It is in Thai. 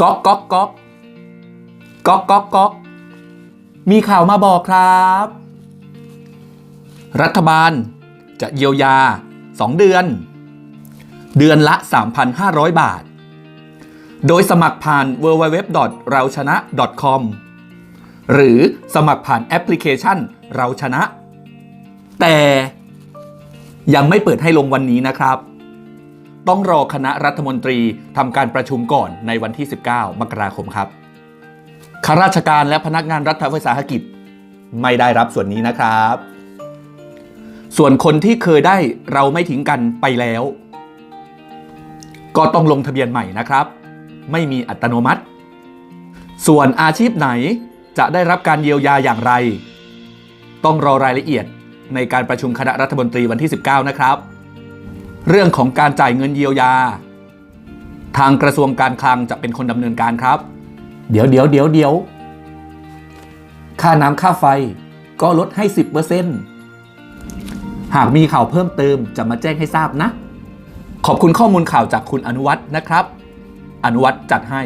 ก๊อกก๊อกก๊อกก๊อกก๊อกก๊อกมีข่าวมาบอกครับ รัฐบาลจะเยียวยา 2 เดือน เดือนละ 3,500 บาท โดยสมัครผ่าน w w w เราชนะ .com หรือสมัครผ่านแอปพลิเคชันเราชนะ แต่ยังไม่เปิดให้ลงวันนี้นะครับ ต้องรอคณะรัฐมนตรีทำการประชุมก่อนในวันที่ 19 มกราคมครับข้าราชการและพนักงานรัฐวิสาหกิจ ไม่ได้รับส่วนนี้นะครับ ส่วนคนที่เคยได้เราไม่ทิ้งกันไปแล้ว ก็ต้องลงทะเบียนใหม่นะครับ ไม่มีอัตโนมัติ ส่วนอาชีพไหนจะได้รับการเยียวยาอย่างไร ต้องรอรายละเอียดในการประชุมคณะรัฐมนตรีวันที่ 19 นะครับ เรื่องของการจ่ายเงินเยียวยา ทางกระทรวงการคลังจะเป็นคนดำเนินการครับ เดี๋ยวเดี๋ยวเดี๋ยวเดี๋ยวค่าน้ำค่าไฟก็ลดให้ 10%หากมีข่าวเพิ่มเติมจะมาแจ้งให้ทราบนะ ขอบคุณข้อมูลข่าวจากคุณอนุวัฒน์นะครับ อนุวัฒน์จัดให้